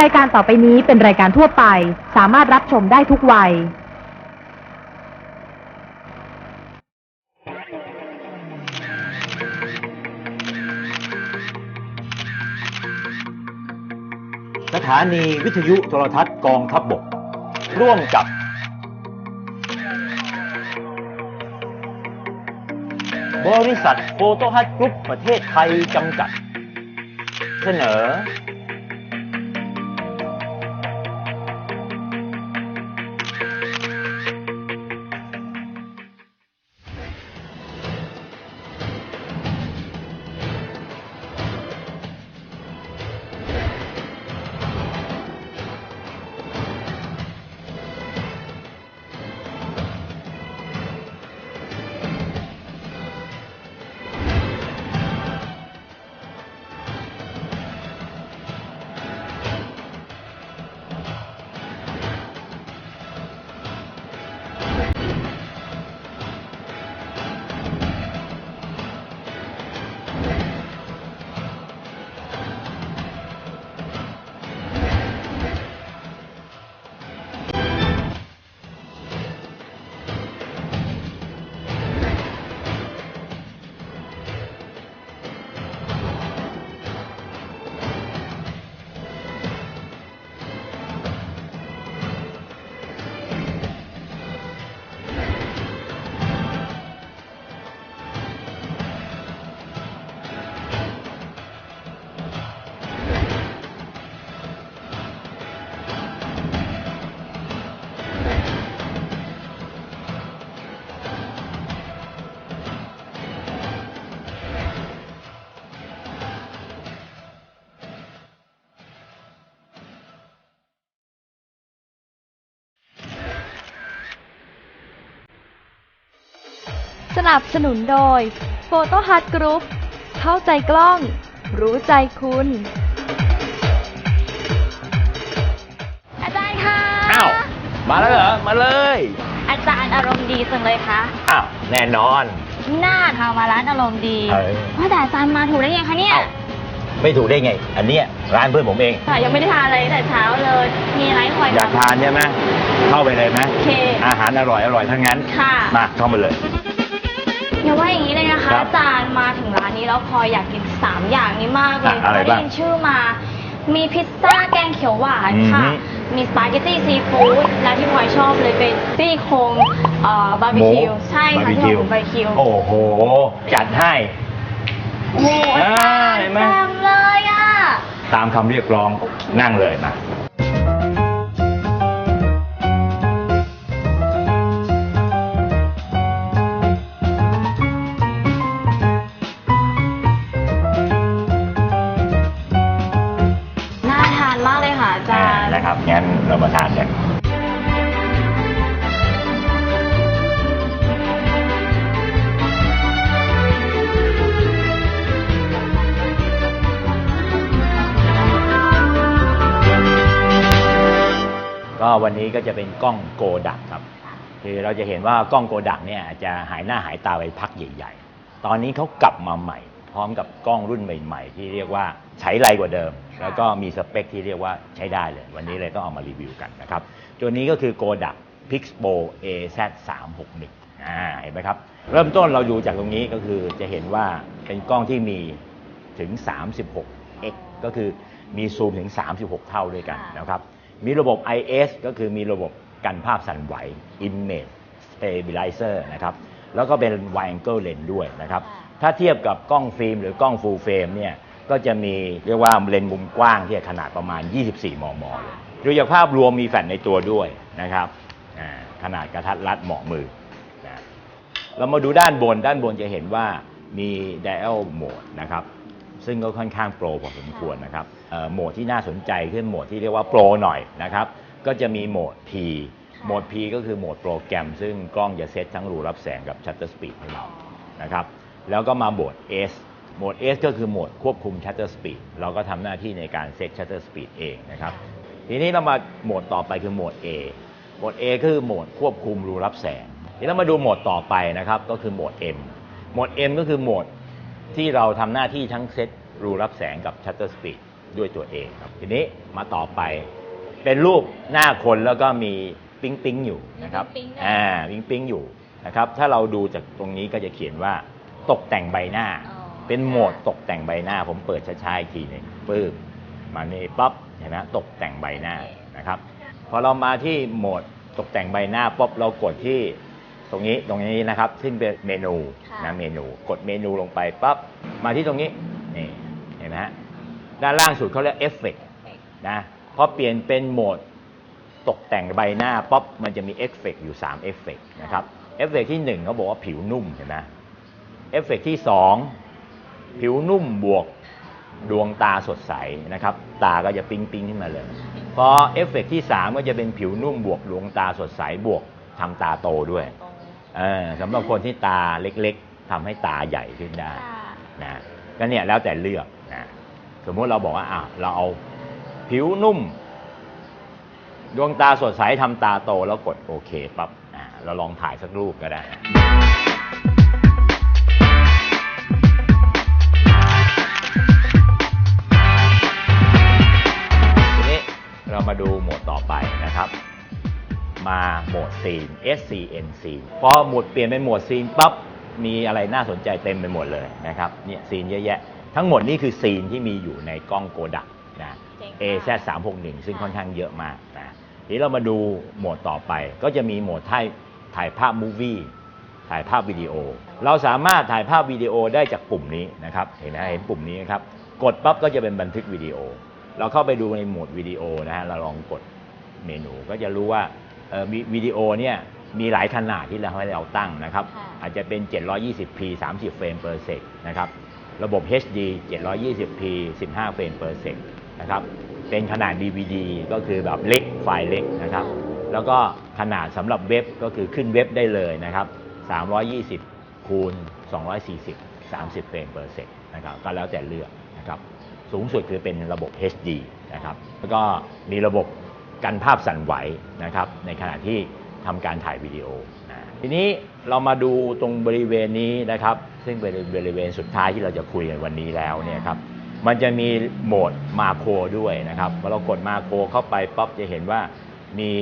รายการต่อไปนี้เป็นรายการทั่วไป สามารถรับชมได้ทุกวัย สถานีวิทยุโทรทัศน์กองทัพบบก ร่วมกับ บริษัทโฟโตฮัทกรุ๊ปประเทศไทยจำกัด เสนอ นับสนุนโดย Photo Hut Group เข้าใจกล้อง รู้ใจคุณ อาจารย์คะอ้าว มาแล้วเหรอ มาเลย อาจารย์อารมณ์ดีจังเลยคะอ้าว แน่นอน หน้าทางมาร้านอารมณ์ดีเออ ว่าแต่อาจารย์มาถูกได้ไงคะเนี่ยเอ้าไม่ถูกได้ไง อันเนี้ยร้านเพื่อนผมเอง ค่ะยังไม่ได้ทานอะไรตั้งแต่เช้าเลย มีอะไรให้คอยอยากทานใช่ไหมเข้าไปเลยไหมโอเค อาหารอร่อยอร่อยทั้งนั้น ค่ะ มาเข้ามาเลย อย่าว่าอย่างนี้เลยนะคะครับอาจารย์มาถึงร้านนี้แล้วพลอยอยากกินสามอย่างนี้มากเลยอะอะไรเพราะได้บ้างยินชื่อมา มีพิซซ่าแกงเขียวหวานค่ะ อือฮึมีสปาเกตตี้ซีฟู้ดและที่พลอยชอบเลยเป็นซี่โครงเอ่อบาร์บีคิว ใช่บาร์ค่ะบีที่คิวของบาร์บีคิวโอ้โห จัดให้ โอ้โหอาจารย์เห็นไหม แซ่บเลยอะ ตามคำเรียกร้องนั่งเลยมา นนี้ก็จะเป็นกล้องโกดักครับ คือเราจะเห็นว่ากล้องโกดักเนี่ยอาจจะหายหน้าหายตาไปพักใหญ่ๆ ตอนนี้เขากลับมาใหม่ พร้อมกับกล้องรุ่นใหม่ ๆ ที่เรียกว่าใช้ไรกว่าเดิม แล้วก็มีสเปคที่เรียกว่าใช้ได้เลย วันนี้เลยต้องเอามารีวิวกันนะครับตัวนี้ก็คือโกดัก Pixbo AZ 3 6 1 อ่าเห็นไหมครับ เริ่มต้นเราดูจากตรงนี้ก็คือจะเห็นว่าเป็นกล้องที่มีถึง 36x ก็คือมีซูมถึง 36 เท่าด้วยกันนะครับ มีระบบ IS ก็คือมีระบบกันภาพสั่นไหว Image Stabilizer นะครับ แล้วก็เป็น Wide Angle Lens ด้วยนะครับ ถ้าเทียบกับกล้องฟิล์มหรือกล้อง Full Frame เนี่ย ก็จะมีเรียกว่าเลนส์มุมกว้างที่ขนาดประมาณ 24 มมเลยดูจากภาพรวมมีแฟลชในตัวด้วยนะครับอ่าขนาดกระทัดรัดเหมาะมือนะเรามาดูด้านบน ด้านบนจะเห็นว่ามี dial mode นะครับ ซึ่งก็ค่อนข้างโปรพอสมควรนะครับเอ่อโหมดที่น่าสนใจคือโหมดที่เรียกว่าโปรหน่อยนะครับ ก็จะมีโหมด P โหมด P ก็คือโหมดโปรแกรม ซึ่งกล้องจะเซตทั้งรูรับแสงกับ shutter speed ให้เรานะครับ แล้วก็มาโหมด S โหมด S ก็คือโหมดควบคุม shutter speed เราก็ทำหน้าที่ในการเซต shutter speed เองนะครับ ทีนี้เรามาโหมดต่อไปคือโหมด A โหมด A คือโหมดควบคุมรูรับแสงทีนี้เรามาดูโหมดต่อไปนะครับ ก็คือโหมด M โหมด M ก็คือโหมด ที่เราทำหน้าที่ทั้งเซตรูรับแสงกับ shutter speed ด้วยตัวเองครับ ทีนี้มาต่อไป เป็นรูปหน้าคนแล้วก็มีปิ๊งปิ๊งอยู่นะครับมีปิ๊งๆด้วย อ่าปิ๊งปิ๊งอยู่นะครับ ถ้าเราดูจากตรงนี้ก็จะเขียนว่าตกแต่งใบหน้า อ๋อ เป็นโหมดตกแต่งใบหน้า ผมเปิดช้าๆอีกทีหนึ่งปึ๊บมานี่ปั๊บเห็นไหมตกแต่งใบหน้านะครับพอเรามาที่โหมดตกแต่งใบหน้าปุ๊บเรากดที่ ตรงนี้ตรงนี้นะครับซึ่งเป็นเมนูค่ะนะเมนูกดเมนูลงไปปั๊บมาที่ตรงนี้นี่เห็นไหมฮะด้านล่างสุดเขาเรียกเอฟเฟกนะพอเปลี่ยนเป็นโหมดตกแต่งใบหน้าป๊อปมันจะมีเอฟเฟกอยู่3เอฟเฟกนะครับเอฟเฟกที่1เขาบอกว่าผิวนุ่มเห็นไหมเอฟเฟกที่ 2 ผิวนุ่มบวกดวงตาสดใสนะครับ ตาก็จะปิ๊งปิ๊งขึ้นมาเลย พอเอฟเฟกที่ 3 ก็จะเป็นผิวนุ่มบวกดวงตาสดใสบวกทำตาโตด้วยตรง เออสำหรับคนที่ตาเล็กๆทำให้ตาใหญ่ขึ้นได้ค่ะนะก็เนี่ยแล้วแต่เลือกนะสมมุติเราบอกว่าอะเราเอาผิวนุ่ม ดวงตาสดใสทำตาโตแล้วกดโอเคปั๊บอะเราลองถ่ายสักรูปก็ได้นะทีนี้เรามาดูโหมดต่อไปนะครับ มาโหมดซีน SCN ซีนพอโหมดเปลี่ยนเป็นโหมดซีนปั๊บมีอะไรน่าสนใจเต็มไปหมดเลยนะครับเนี่ยซีนเยอะแยะ ทั้งหมดนี่คือซีนที่มีอยู่ในกล้องโกดักนะเจ๋งมาก AZ 3 6 1ซึ่งค่อนข้างเยอะมากนะทีนี้เรามาดูโหมดต่อไป ก็จะมีโหมดถ่ายถ่ายภาพมูวี่ถ่ายภาพวิดีโอ เราสามารถถ่ายภาพวิดีโอได้จากปุ่มนี้นะครับ เห็นไหมเห็นปุ่มนี้ครับ กดปั๊บก็จะเป็นบันทึกวิดีโอ เราเข้าไปดูในโหมดวิดีโอนะฮะ เราลองกดเมนูก็จะรู้ว่า วิดีโอเนี่ยมีหลายขนาดที่เราให้เราตั้งนะครับค่ะอาจจะเป็น 720p 30 เฟรม per sec นะครับ ระบบ HD 720p 15 เฟรม per sec นะครับ เป็นขนาด DVD ก็คือแบบเล็กไฟล์เล็กนะครับ แล้วก็ขนาดสำหรับเว็บก็คือขึ้นเว็บได้เลยนะครับ 320 คูณ 240 30 เฟรม per sec นะครับ ก็แล้วแต่เลือกนะครับ สูงสุดคือเป็นระบบ HD นะครับ แล้วก็มีระบบ กันภาพสั่นไหวนะครับ ในขณะที่ทำการถ่ายวิดีโอนะทีนี้เรามาดูตรงบริเวณนี้นะครับ ซึ่งเป็นบริเวณสุดท้ายที่เราจะคุยกันวันนี้แล้วเนี่ยครับมันจะมีโหมดมาโครด้วยนะครับพอเรากดมาโครเข้าไปป๊อปจะเห็นว่ามี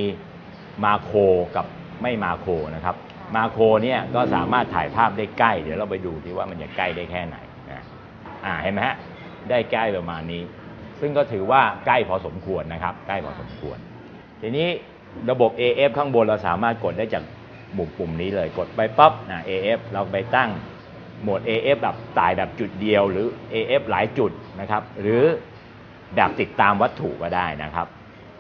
มาโครกับไม่มาโครนะครับ มาโครเนี่ยก็สามารถถ่ายภาพได้ใกล้ เดี๋ยวเราไปดูที่ว่ามันจะใกล้ได้แค่ไหนนะอ่าเห็นไหมฮะได้ใกล้ประมาณนี้ ซึ่งก็ถือว่าใกล้พอสมควรนะครับ ใกล้พอสมควร ทีนี้ระบบ AF ข้างบนเราสามารถกดได้จากปุ่มปุ่มนี้เลยกดไปปั๊บนะ AF เราไปตั้งโหมด AF แบบตายแบบจุดเดียว หรือ AF หลายจุดนะครับ หรือแบบติดตามวัตถุก็ได้นะครับ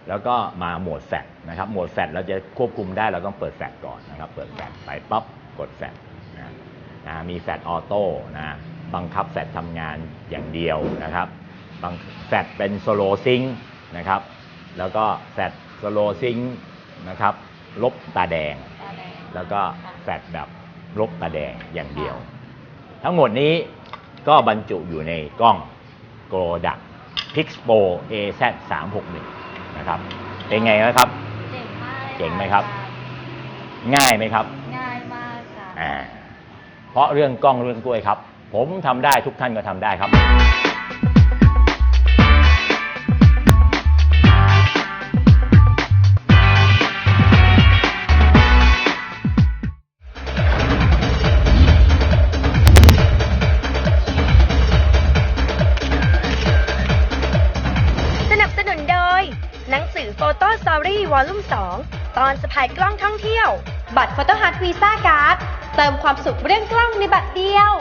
แล้วก็มาโหมดแฟลชนะครับ โหมดแฟลชเราจะควบคุมได้เราต้องเปิดแฟลชก่อนนะครับ เปิดแฟลชไปปั๊บกดแฟลชนะนะมีแฟลชออโต้นะบังคับแฟลชทำงานอย่างเดียวนะครับบังแฟลชเป็นโซโลซิงนะครับ แล้วก็แฟลช สโลซิงนะครับ ลบตาแดง ตาแดงแล้วก็แฟลชแบบลบตาแดงอย่างเดียว ทั้งหมดนี้ก็บรรจุอยู่ในกล้อง g o d a c Pixpo AZ 3 6 1นะครับ เป็นไงนะครับ เจ๋งมากลยเจ๋งไหมครับ ง่ายไหมครับง่ายมากค่ะ อ่าเพราะเรื่องกล้องเรื่องกล้วยครับ ผมทำได้ทุกท่านก็ทำได้ครับ อนสะพายกล้องท่องเที่ยว บัตรโฟโต้ฮัทวีซ่าการ์ดเติมความสุขเรื่องกล้องในบัตรเดียว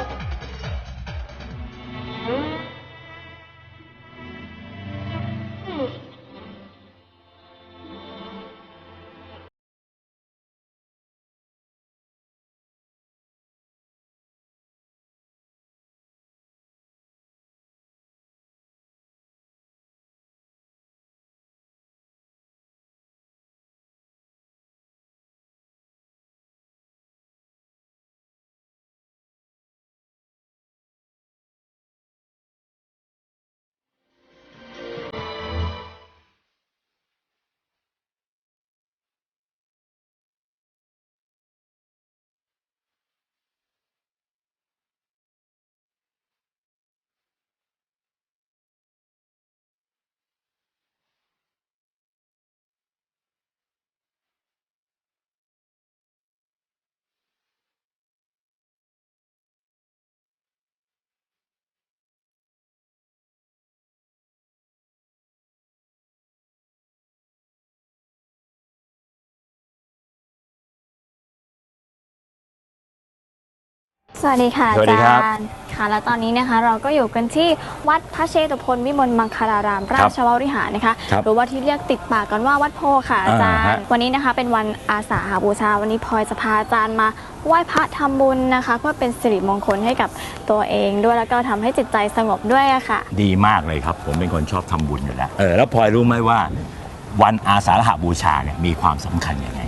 สวัสดีค่ะสวัสดีครับอาจารย์ค่ะแล้วตอนนี้นะคะเราก็อยู่กันที่วัดพระเชตุพนวิมลมังคลารามราชวริหารนะคะครับหรือว่าที่เรียกติดปากกันว่าวัดโพค่ะอาจารอ่าฮะย์วันนี้นะคะเป็นวันอาสาหบูชา วันนี้พลอยจะพาอาจารย์มาไหว้พระทำบุญนะคะ เพื่อเป็นสิริมงคลให้กับตัวเองด้วยแล้วก็ทำให้จิตใจสงบด้วยอะค่ะ ดีมากเลยครับ ผมเป็นคนชอบทำบุญอยู่แล้ว เออแล้วพลอยรู้ไหมว่า วันอาสาฬหบูชาเนี่ยมีความสำคัญยังไง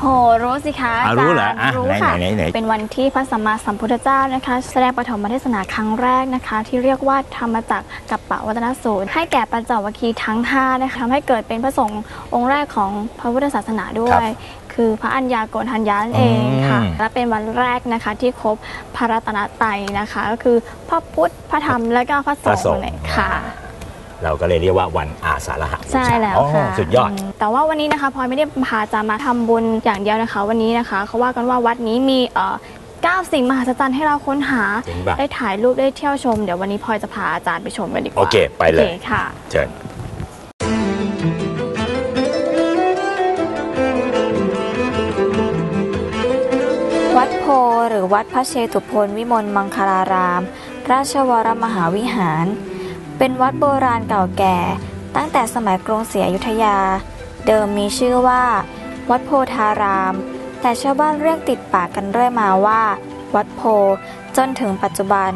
โหรู้สิคะอะอารู้จารเหรอย์อะรู้ไหนค่ะไหนไหน เป็นวันที่พระสัมมาสัมพุทธเจ้านะคะ แสดงปฐมเทศนาครั้งแรกนะคะ ที่เรียกว่าธรรมจักรกับปวัตนสูตร ให้แก่ปัญจวัคคีย์ทั้ง5นะคะทำให้เกิดเป็นพระสงฆ์องค์แรกของพระพุทธศาสนาด้วครับยคือพระอัญญาโกณทัญญานั่นเองค่ะ อืม และเป็นวันแรกนะคะที่ครบพระรัตนตรัยนะคะ ก็คือพระพุทธพระธรรมและก็พระสพระสงงฆ์ฆ์ เนี่ยค่ะ เราก็เลยเรียกว่าวันอาสาฬหบูชาใช่แล้วอ๋อค่ะสุดยอด มแต่ว่าวันนี้นะคะพลอยไม่ได้พาจะมาทำบุญอย่างเดียวนะคะ วันนี้นะคะเขาว่ากันว่าวัดนี้มีเอ่อเก้าสิ่งมหัศจรรย์ให้เราค้นหา จริงป่ะได้ถ่ายรูปได้เที่ยวชม เดี๋ยววันนี้พลอยจะพาอาจารย์ไปชมกันดีกว่าโอเคไปเลย โอคค่ะ เชิญวัดโพหรือวัดพระเชตุพนวิมลมังคลาราม ราชวรมหาวิหาร เป็นวัดโบราณเก่าแก่ ตั้งแต่สมัยกรุงศรีอยุธยา เดิมมีชื่อว่า วัดโพธาราม แต่ชาวบ้านเรียกติดปากกันเรื่อยมาว่า วัดโพจนถึงปัจจุบัน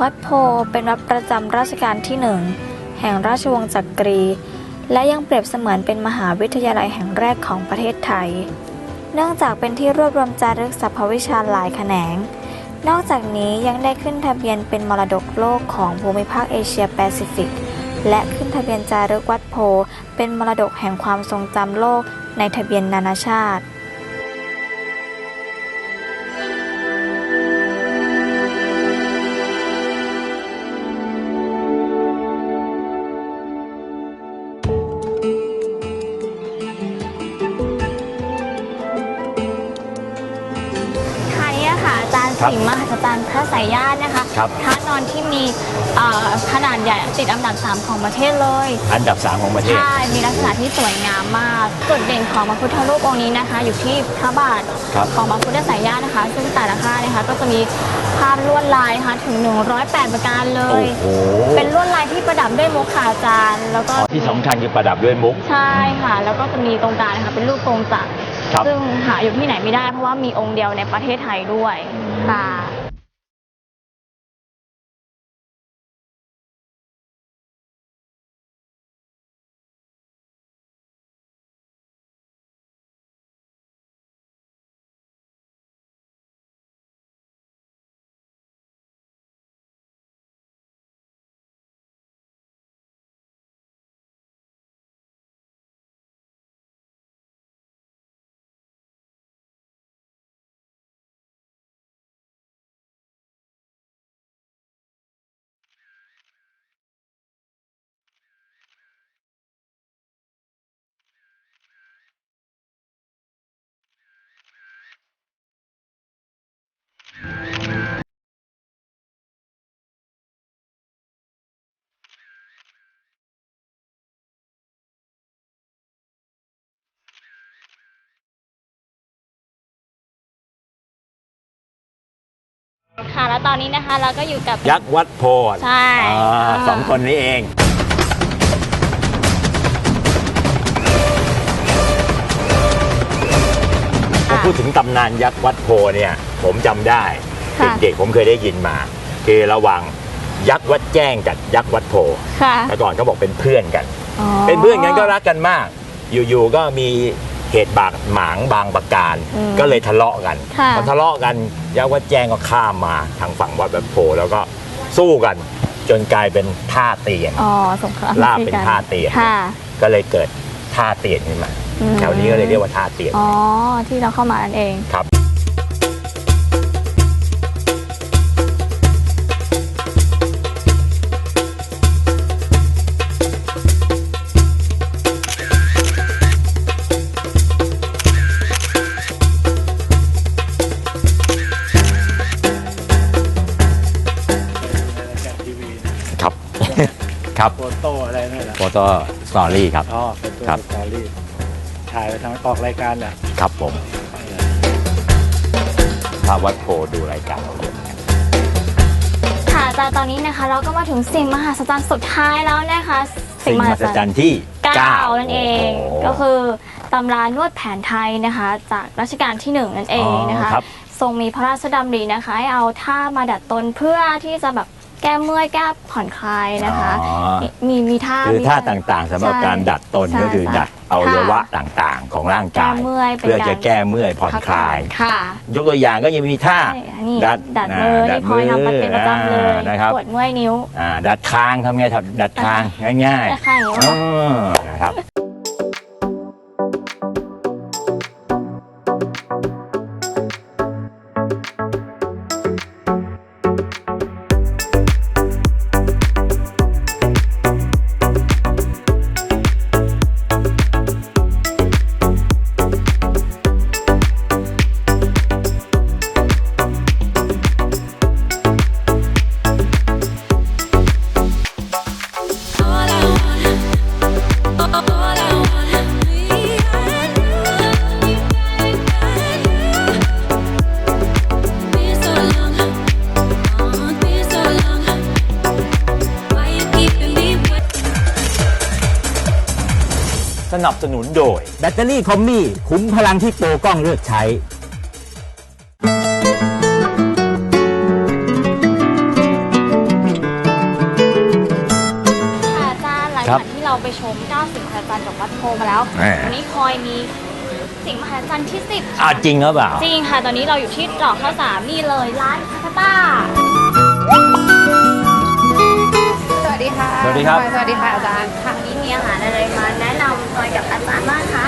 วัดโพเป็นวัดประจำราชการที่หนึ่งแห่งราชวงศ์จักรี และยังเปรียบเสมือนเป็นมหาวิทยาลัยแห่งแรกของประเทศไทย เนื่องจากเป็นที่รวบรวมจารึกสรรพวิชาหลายแขนง นอกจากนี้ยังได้ขึ้นทะเบียนเป็นมรดกโลกของภูมิภาคเอเชียแปซิฟิก และขึ้นทะเบียนจารึกวัดโพ เป็นมรดกแห่งความทรงจำโลกในทะเบียนนานาชาติ ค่ะอาจารย์ครับสิงห์มหัศจรรย์พระสายญาตินะคะครับ พระนอนที่มีเอ่อขนาดใหญ่ติดอันดับ 3 ของประเทศเลยอันดับ 3 ของประเทศ ใช่มีลักษณะที่สวยงามมาก จุดเด่นของพระพุทธรูปองค์นี้นะคะ อยู่ที่พระบาทครับ ของพระพุทธสายญาตินะคะ ซึ่งแต่ละข้างนะคะ ก็จะมีภาพลวดลายนะคะถึง 108 ประการเลโอ้ย โหเป็นลวดลายที่ประดับด้วยมุกขาจารย์แล้วก็ ที่สำคัญคือประดับด้วยมุก ใช่ค่ะ แล้วก็จะมีตรงกลางนะคะเป็นรูปทรงจักรครับ ซึ่งหาอยู่ที่ไหนไม่ได้เพราะว่ามีองค์เดียวในประเทศไทยด้วย ค่ แล้วตอนนี้นะคะเราก็อยู่กับ ยักษ์วัดโพธิ์ใช่อ่าสองคนนี้เอง พอพูดถึงตำนานยักษ์วัดโพเนี่ย ผมจำได้ค่ะ เด็กๆผมเคยได้ยินมา คือระหว่างยักษ์วัดแจ้งกับยักษ์วัดโพค่ะแต่ก่อนเขาบอกเป็นเพื่อนกันอ๋อเป็นเพื่อนกันก็รักกันมาก อยู่ๆก็มี เหตุบากหมางบางประการ อืมก็เลยทะเลาะกันค่ะ พอทะเลาะกันยักษ์วัดแจ้งก็ข้ามมาทางฝั่งวัดแบบโพแล้วก็สู้กัน จนกลายเป็นท่าเตียน อ๋อสงครามลาบเป็นท่าเตียน ค่ะ ก็เลยเกิดท่าเตียนขึ้นมาอืม แถวนี้ก็เลยเรียกว่าท่าเตียนอ๋อที่เราเข้ามานั่นเอง ครับครับ อะไรนั่นแหละโฟโต้สตอรี่ครับ อ๋อเป็นตัวครับ สตอรี่ถ่ายไปทางออกรายการแหละครับผมพพระวัดโพดูรายการเราเยอะเหมือนกันค่ะอาจารย์ตอนนี้นะคะเราก็มาถึงสิ่งมหัศจรรย์สุดท้ายแล้วนะคะสิ่งมหัศจรรย์ที่เก้า9นั่นเองโโหก็คือตำรานวดแผนไทยนะคะ จากรัชกาลที่หนึ่งนั่นเองนะคะ อ๋อครับ ทรงมีพระราชดำรินะคะให้เอาท่ามาดัดตนเพื่อที่จะแบบ แก้เมื่อยแก้ผ่อนคลายนะคะอ๋อ มีมีท่าคือมีท่าอะไร ต่างๆสำหรับใช่การดัดตนใช่ก็คือใช่ดัดอวัยวะต่างๆ ของร่างกายแก้เมื่อยเป็นเพื่อจะการ แก้เมื่อยผ่อนคลาย ค่ะ ยกตัวอย่างก็ยังมีท่าใช่อันนี้ดัดดัดมือดันี่คอยทำเป็นประจำเลย อ่านะครับปวดเมื่อยนิ้ว อ่าดัดคางทำไงครับดัดคางง่ายดัดคางอย่างๆนี้อ๋อนะครับ นับสนุนโดย แบตเตอรี่คอมมี่คุ้มพลังที่โปรกล้องเลือกใช้ ค่ะอาจารย์หลังครัจากบที่เราไปชมเก้าสิ่งมหัศจรรย์จากวัดโพมาแล้วแหม่ วันนี้คอยมีสิ่งมหัศจรรย์ที่สิบอ่าจริงหรือเปล่า จริงค่ะ ตอนนี้เราอยู่ที่ตรอกข้าวสามนี่เลยร้านคาคาต้าสวัส ดีค่ะ สวัสดีครับ สวัสดีค่ะอาจารย์ค่ะวันนี้มีอาหารอะไรมาแนะนำคอยกับอาจารย์บ้างคะค่ะ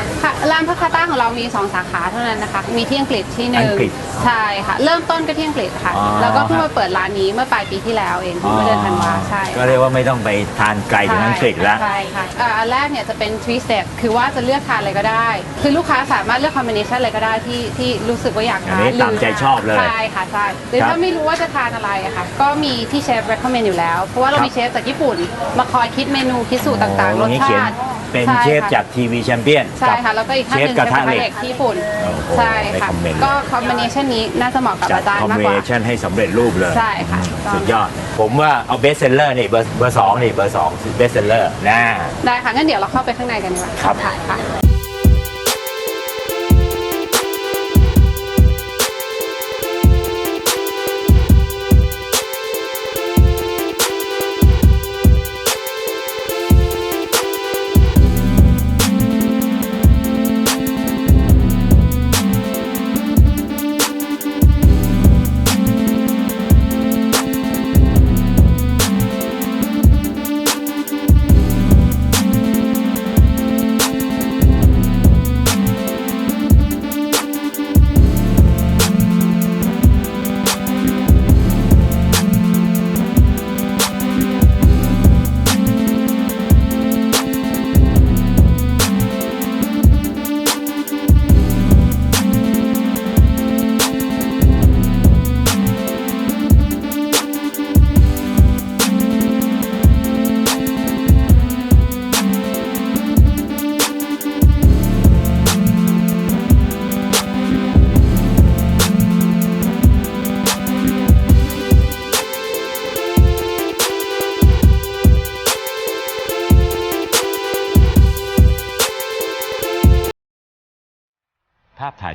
ร้านพักคาต้าของเรามี 2 สาขาเท่านั้นนะคะ มีที่อังกฤษที่หนึ่งอังกฤษใช่ค่ะ เริ่มต้นก็ที่อังกฤษค่ะ อ๋อ แล้วก็เพิ่งมาเปิดร้านนี้เมื่อปลายปีที่แล้วเองเมื่อเดือนธันวาใช่ก็เรียกว่าไม่ต้องไปทานไกลถึงอังกฤษแล้วใช่ค่ะอ่าอันแรกเนี่ยจะเป็น three step คือว่าจะเลือกทานอะไรก็ได้ คือลูกค้าสามารถเลือก combination อะไรก็ได้ที่ที่รู้สึกว่าอยากอันทานนี้ตามใจชอบเลยใช่ค่ะใช่หรือครับถ้าไม่รู้ว่าจะทานอะไรอะค่ะ ก็มีที่เชฟ recommend อยู่แล้ว เพราะว่าเราครับมีเชฟจากญี่ปุ่น มาคอยคิดเมนูคิดสูตรต่างๆรโอ้สโหอย่นี้เขียนชาติ เป็นใช่เชฟค่ะจากทีวีแชมเปี้ยนใช่ค่ะแล้วก็อีกท่านหนึ่งเชฟกระทะเหล็กที่ญี่ปุ่นโอ้โหใช่ค่ะ recommend ก็คอมบิเนชันนี้น่าจะเหมาะกับจัดอาจารย์คอมมากบิกเนว่าชันให้สำเร็จรูปเลยใช่ค่ะอืมถูกต้องสุดยอด ผมว่าเอาเบสเซลเลอร์นี่เบอร์เบอร์สองนี่เบอร์สองเบสเซลเลอร์นะได้ค่ะงั้นเดี๋ยวเราเข้าไปข้างในกันดีกว่าครับค่ะ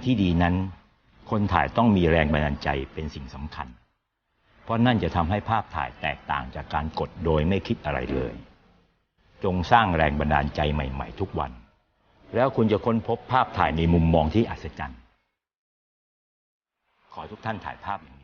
ที่ดีนั้น คนถ่ายต้องมีแรงบันดาลใจเป็นสิ่งสำคัญ เพราะนั่นจะทำให้ภาพถ่ายแตกต่างจากการกดโดยไม่คิดอะไรเลย จงสร้างแรงบันดาลใจใหม่ๆ ทุกวัน แล้วคุณจะค้นพบภาพถ่ายในมุมมองที่อัศจรรย์ ขอทุกท่านถ่ายภาพอย่าง